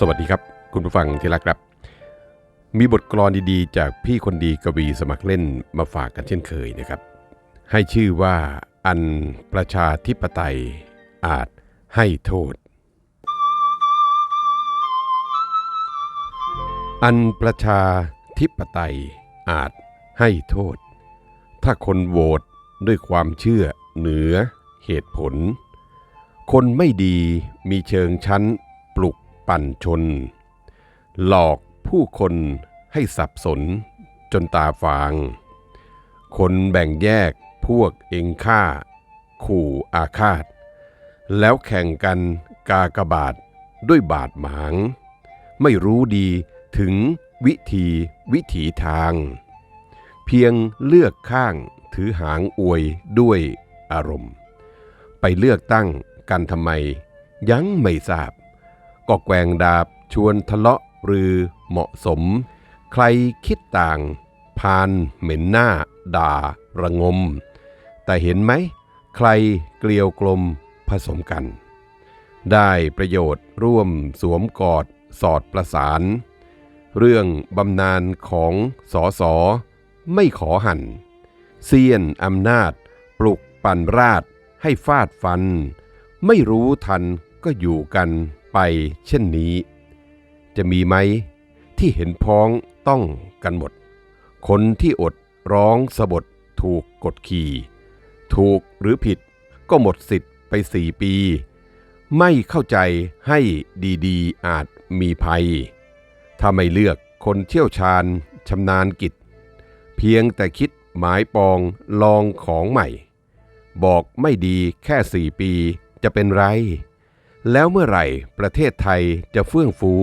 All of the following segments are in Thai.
สวัสดีครับ คุณผู้ฟังที่รักครับ มีบทกลอนดีๆ จากพี่คนดีกวีสมัครเล่นมาฝากกันเช่นเคยนะครับ ให้ชื่อว่าอันประชาธิปไตยอาจให้โทษ อันประชาธิปไตยอาจให้โทษ ถ้าคนโหวตด้วยความเชื่อเหนือเหตุผล คนไม่ดีมีเชิงชั้นปลุก ปั่นชน หลอกผู้คนให้สับสนจนตาฟาง คนแบ่งแยกพวกเองฆ่า ขู่อาฆาต แล้วแข่งกันกากบาทด้วยบาดหมาง ไม่รู้ดีถึงวิธีวิถีทาง เพียงเลือกข้างถือหางอวยด้วยอารมณ์ ไปเลือกตั้งกันทำไม ยังไม่ทราบ ก็แกว่งดาบชวนทะเลาะหรือเหมาะสม ใครคิดต่างพานเหม็นหน้า ด่า ระงม แต่เห็นไหม ใครเกลียวกลมผสมกัน ได้ประโยชน์ร่วมสวมกอดสอดประสาน เรื่องบำนาญของสอสอไม่ขอหันเสี้ยนอำนาจ ปลุกปั่นราดให้ฟาดฟัน ไม่รู้ทันก็อยู่กัน ไปเช่นนี้ จะมีไหมที่เห็นพ้องต้องกันหมด คนที่อดร้องสะบดถูกกดขี่ ถูกหรือผิดก็หมดสิทธิ์ไปสี่ปี ไม่เข้าใจให้ดีๆอาจมีภัย ถ้าไม่เลือกคนเชี่ยวชาญชำนาญกิจ เพียงแต่คิดหมายปองลองของใหม่ บอกไม่ดีแค่สี่ปีจะเป็นไร แล้วเมื่อไหร่ประเทศไทยจะเฟื่องฟู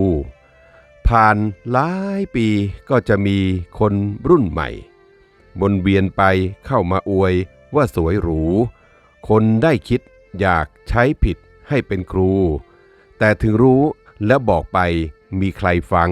ผ่านหลายปีก็จะมีคนรุ่นใหม่บนเวียนไปเข้ามาอวยว่าสวยหรู คนได้คิดอยากใช้ผิดให้เป็นครู แต่ถึงรู้และบอกไปมีใครฟัง